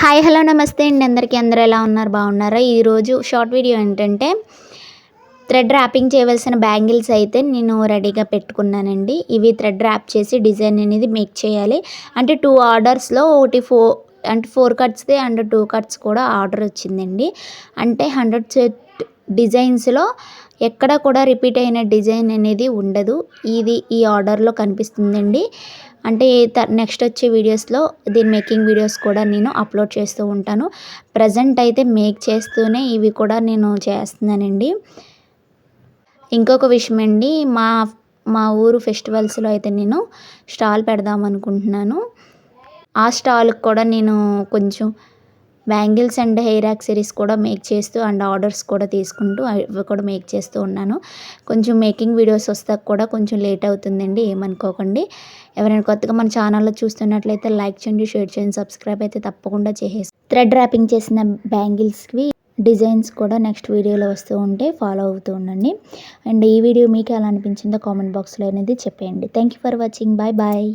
Hi hello నమస్తే అండి. అందరికీ అందరూ ఎలా ఉన్నారు? బాగున్నారా? ఈరోజు షార్ట్ వీడియో ఏంటంటే థ్రెడ్ ర్యాపింగ్ చేయవలసిన బ్యాంగిల్స్ అయితే నేను రెడీగా పెట్టుకున్నానండి. ఇవి థ్రెడ్ ర్యాప్ చేసి డిజైన్ అనేది మేక్ చేయాలి. అంటే టూ ఆర్డర్స్లో ఒకటి ఫోర్ అంటే ఫోర్ కట్స్ది అండ్ టూ కట్స్ కూడా ఆర్డర్ వచ్చిందండి. అంటే హండ్రెడ్ సెట్ డిజైన్స్లో ఎక్కడ కూడా రిపీట్ అయిన డిజైన్ అనేది ఉండదు. ఇది ఈ ఆర్డర్లో కనిపిస్తుందండి. అంటే నెక్స్ట్ వచ్చే వీడియోస్లో దీని మేకింగ్ వీడియోస్ కూడా నేను అప్లోడ్ చేస్తూ ఉంటాను. ప్రజెంట్ అయితే మేక్ చేస్తూనే ఇవి కూడా నేను చేస్తున్నానండి. ఇంకొక విషయం అండి మా మా ఊరు ఫెస్టివల్స్లో అయితే నేను స్టాల్ పెడదాం అనుకుంటున్నాను. ఆ స్టాల్కి కూడా నేను కొంచెం బ్యాంగిల్స్ అండ్ హెయిర్ యాక్సరీస్ కూడా మేక్ చేస్తూ అండ్ ఆర్డర్స్ కూడా తీసుకుంటూ అవి కూడా మేక్ చేస్తూ ఉన్నాను. కొంచెం మేకింగ్ వీడియోస్ వస్తాక కూడా కొంచెం లేట్ అవుతుందండి ఏమనుకోకండి. ఎవరైనా కొత్తగా మన ఛానల్లో చూస్తున్నట్లయితే లైక్ చేయండి షేర్ చేయండి సబ్స్క్రైబ్ అయితే తప్పకుండా చేసేసి థ్రెడ్ ర్యాపింగ్ చేసిన బ్యాంగిల్స్కి డిజైన్స్ కూడా నెక్స్ట్ వీడియోలో వస్తూ ఉంటే ఫాలో అవుతూ ఉండండి. అండ్ ఈ వీడియో మీకు ఎలా అనిపించిందో కామెంట్ బాక్స్లో అనేది చెప్పేయండి. Thank you for watching. Bye bye.